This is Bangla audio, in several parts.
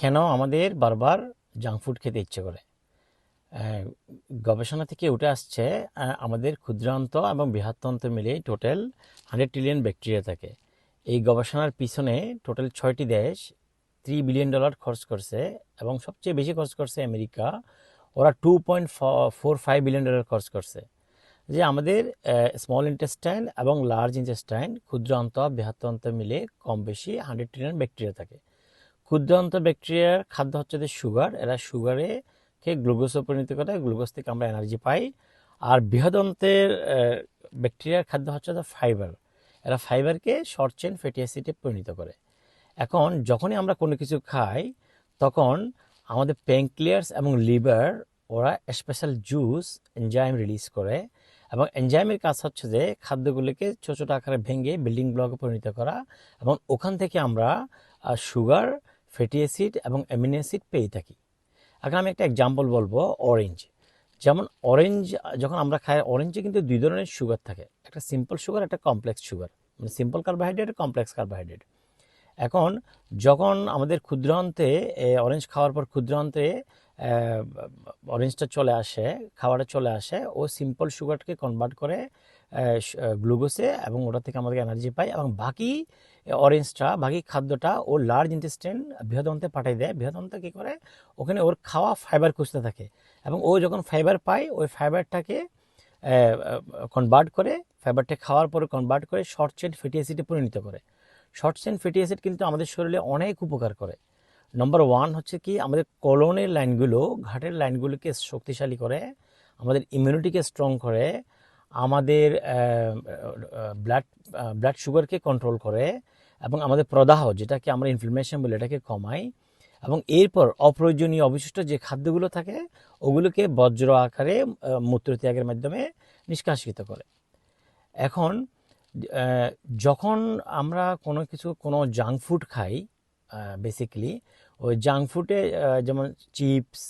কেন আমাদের বারবার জাঙ্ক ফুড খেতে ইচ্ছে করে? গবেষণা থেকে উঠে আসছে আমাদের ক্ষুদ্রান্ত এবং বৃহত্তন্ত্র মিলে টোটাল হান্ড্রেড ট্রিলিয়ন ব্যাকটেরিয়া থাকে। এই গবেষণার পিছনে টোটাল ছয়টি দেশ থ্রি বিলিয়ন ডলার খরচ করছে এবং সবচেয়ে বেশি খরচ করছে আমেরিকা। ওরা two point four five billion dollar খরচ করছে। যে আমাদের স্মল ইন্টেস্টাইন এবং লার্জ ইন্টেস্টাইন ক্ষুদ্রান্ত বৃহত্তন্ত্র মিলে কম বেশি হান্ড্রেড ট্রিলিয়ন ব্যাকটেরিয়া থাকে। ক্ষুদ্রান্ত ব্যাকটেরিয়ার খাদ্য হচ্ছে যে সুগার। এরা সুগারে কে গ্লুকোজে পরিণত করে, গ্লুকোজ থেকে আমরা এনার্জি পাই। আর বৃহদন্তের ব্যাকটেরিয়ার খাদ্য হচ্ছে যে ফাইবার। এরা ফাইবারকে শর্ট চেন ফ্যাটি অ্যাসিডে পরিণত করে। এখন যখনই আমরা কোনো কিছু খাই, তখন আমাদের প্যাঙ্ক্লিয়ার্স এবং লিভার, ওরা স্পেশাল জুস, এনজাইম রিলিজ করে। এবং এনজাইমের কাজ হচ্ছে যে খাদ্যগুলোকে ছোটো ছোটো আকারে ভেঙে বিল্ডিং ব্লকে পরিণত করা। এবং ওখান থেকে আমরা সুগার ফ্যাটি অ্যাসিড এবং অ্যামিনো অ্যাসিড পেয়ে থাকি। এখন আমি একটা এক্সাম্পল বলব অরেঞ্জ যেমন অরেঞ্জ যখন আমরা খাই অরেঞ্জে কিন্তু দুই ধরনের সুগার থাকে। একটা সিম্পল সুগার একটা কমপ্লেক্স সুগার মানে সিম্পল কার্বোহাইড্রেট কমপ্লেক্স কার্বোহাইড্রেট এখন যখন আমাদের ক্ষুদ্রান্তে অরেঞ্জ খাওয়ার পর ক্ষুদ্রান্তে অরেঞ্জটা চলে আসে খাবারটা চলে আসে, ও সিম্পল সুগারকে কনভার্ট করে গ্লুকোজে এবং ওটা থেকে আমাদের এনার্জি পাই এবং বাকি অরেঞ্জটা বাকি খাদ্যটা ও লার্জ ইন্টেস্টেন বৃহদন্তে পাঠিয়ে দেয়। বৃহদন্তে কী করে? ওখানে ওর খাওয়া ফাইবার খুঁজতে থাকে এবং ও যখন ফাইবার পায়, ওই ফাইবারটাকে কনভার্ট করে ফাইবারটা খাওয়ার পরে কনভার্ট করে শর্ট চেন ফ্যাটি অ্যাসিডে পরিণত করে। শর্ট চেন ফ্যাটি অ্যাসিড কিন্তু আমাদের শরীরে অনেক উপকার করে। নম্বর ওয়ান হচ্ছে কি, আমাদের কলনের লাইনগুলো ঘাটের লাইনগুলোকে শক্তিশালী করে, আমাদের ইমিউনিটিকে স্ট্রং করে আমাদের ব্লাড ব্লাড সুগারকে কন্ট্রোল করে এবং আমাদের প্রদাহ, যেটাকে আমরা ইনফ্লামেশন বলি, এটাকে কমাই এবং এরপর অপ্রয়োজনীয় অবশিষ্ট যে খাদ্যগুলো থাকে, ওগুলোকে বজ্র আকারে মূত্রত্যাগের মাধ্যমে নিষ্কাশিত করে। এখন যখন আমরা কোনো কিছু, কোনো জাঙ্ক ফুড খাই বেসিক্যালি ওই জাঙ্ক ফুডে যেমন chips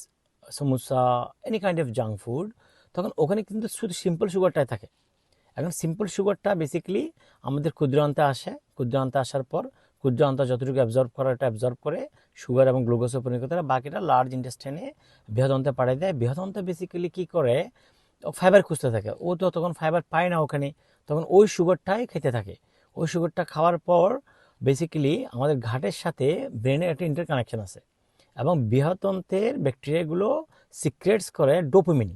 samosa any kind of junk food তখন ওখানে কিন্তু শুধু সিম্পল সুগারটাই থাকে। এখন সিম্পল সুগারটা বেসিক্যালি আমাদের ক্ষুদ্রান্তে আসে। ক্ষুদ্রান্তে আসার পর ক্ষুদ্রান্ত যতটুকু অ্যাবজর্ব করা এটা অ্যাবজর্ব করে সুগার এবং গ্লুকোজে পরিণত করে বাকিটা লার্জ ইন্টেস্টাইনে বৃহদন্তে পাঠিয়ে দেয়। বৃহদন্তে বেসিক্যালি কী করে? ফাইবার খুঁজতে থাকে। ও তো তখন ফাইবার পায় না ওখানে। তখন ওই সুগারটাই খেতে থাকে। ওই সুগারটা খাওয়ার পর বেসিক্যালি আমাদের ঘাটের সাথে ব্রেনের একটা ইন্টারকানেকশন আছে। এবং বৃহতন্ত্রের ব্যাকটেরিয়াগুলো সিক্রেটস করে ডোপামিন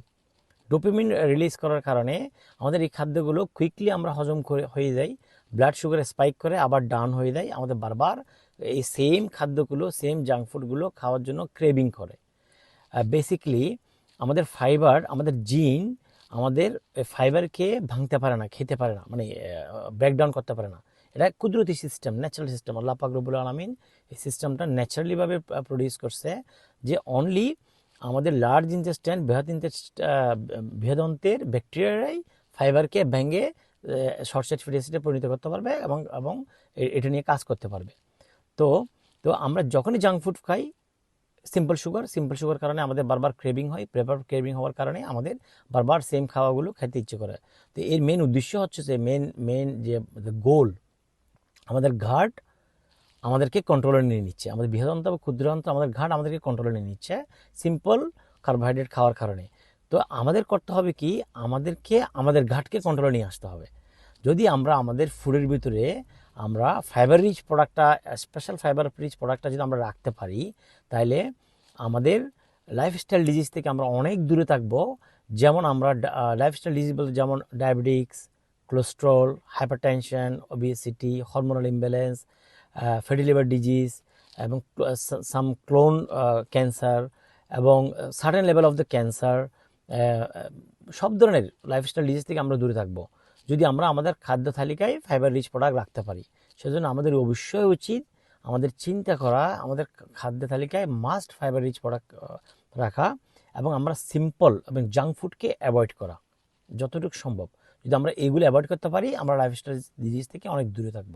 ডোপামিন রিলিজ করার কারণে আমাদের এই খাদ্যগুলো কুইকলি আমরা হজম করে, হয়ে যাই ব্লাড সুগার স্পাইক করে আবার ডাউন হয়ে যায়, আমাদের বারবার এই সেম খাদ্যগুলো সেম জাঙ্ক ফুডগুলো খাওয়ার জন্য ক্রেভিং করে। বেসিক্যালি আমাদের ফাইবার আমাদের জিন আমাদের ফাইবারকে ভাঙতে পারে না, খেতে পারে না মানে ব্রেকডাউন করতে পারে না। এটা কুদরতি সিস্টেম ন্যাচারাল সিস্টেম আল্লাহ পাক রব্বুল আলমিন এই সিস্টেমটা ন্যাচারালিভাবে প্রডিউস করছে যে অনলি আমাদের লার্জ ইন্টেস্টাইন বৃহৎ ইন্টেস্ট বৃহদন্তের ব্যাকটেরিয়ারাই ফাইবারকে ভেঙে শর্টসেট ফ্যাটি অ্যাসিডে পরিণত করতে পারবে এবং এবং এটা নিয়ে কাজ করতে পারবে। তো তো আমরা যখনই জাঙ্ক ফুড খাই সিম্পল সুগার সিম্পল সুগার কারণে আমাদের বারবার ক্রেভিং হয় প্রেপার ক্রেভিং হওয়ার কারণে আমাদের বারবার সেম খাওয়াগুলো খেতে ইচ্ছে করে। তো এর মেন উদ্দেশ্য হচ্ছে যে মেন মেন যে গোল আমাদের ঘাট আমাদেরকে কন্ট্রোলে নিয়ে নিচ্ছে। আমাদের বৃহদন্ত বা ক্ষুদ্রান্ত আমাদের ঘাট আমাদেরকে কন্ট্রোলে নিয়ে নিচ্ছে সিম্পল কার্বোহাইড্রেট খাওয়ার কারণে। তো আমাদের করতে হবে কি? আমাদেরকে, আমাদের ঘাটকে কন্ট্রোলে নিয়ে আসতে হবে। যদি আমরা আমাদের ফুডের ভিতরে আমরা ফাইবার রিচ প্রোডাক্টটা স্পেশাল ফাইবার রিচ প্রোডাক্টটা যদি আমরা রাখতে পারি, তাহলে আমাদের লাইফস্টাইল ডিজিজ থেকে আমরা অনেক দূরে থাকব। যেমন আমরা লাইফস্টাইল ডিজিজ বলতে যেমন diabetics cholesterol hypertension obesity hormonal imbalance fatty liver disease এবং সাম ক্লোন ক্যান্সার এবং certain level of the cancer সব ধরনের লাইফস্টাইল ডিজিজ থেকে আমরা দূরে থাকব। যদি আমরা আমাদের খাদ্য তালিকায় ফাইবার রিচ প্রোডাক্ট রাখতে পারি, সেজন্য আমাদের অবশ্যই উচিত আমাদের চিন্তা করা, আমাদের খাদ্য তালিকায় মাস্ট ফাইবার রিচ প্রোডাক্ট রাখা এবং আমরা সিম্পল এবং জাঙ্ক ফুডকে অ্যাভয়েড করা, যতটুকু সম্ভব। যদি আমরা এগুলো অ্যাভয়েড করতে পারি, আমরা লাইফস্টাইল ডিজিজ থেকে অনেক দূরে থাকব।